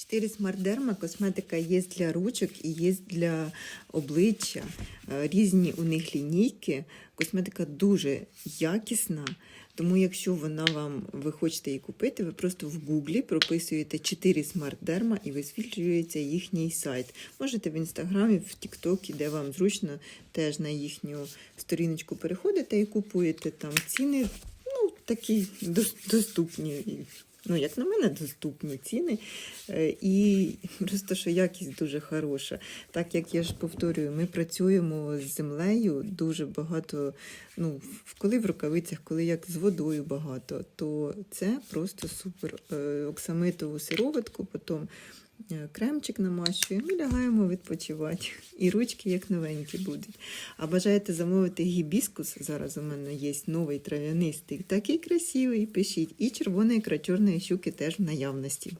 4 Smart Derma косметика є для ручок і є для обличчя. Е, Різні у них лінійки. Косметика дуже якісна. Тому, якщо вона вам ви хочете її купити, ви просто в Гуглі прописуєте 4 Smart Derma і висвітлюється їхній сайт. Можете в інстаграмі, в Тіктокі, де вам зручно, теж на їхню сторіночку переходите і купуєте там ціни. Такі доступні. Ну, як на мене, доступні ціни. Е, І просто що якість дуже хороша. Так як я ж повторюю, ми працюємо з землею дуже багато. Ну, коли в рукавицях, коли як з водою багато, то це просто супер. Е, Оксамитову сироватку, потім кремчик намащуємо і лягаємо відпочивати. І ручки як новенькі будуть. А бажаєте замовити гібіскус? Зараз у мене є новий трав'янистий, такий красивий, пишіть. І червоної крачорної щуки теж в наявності.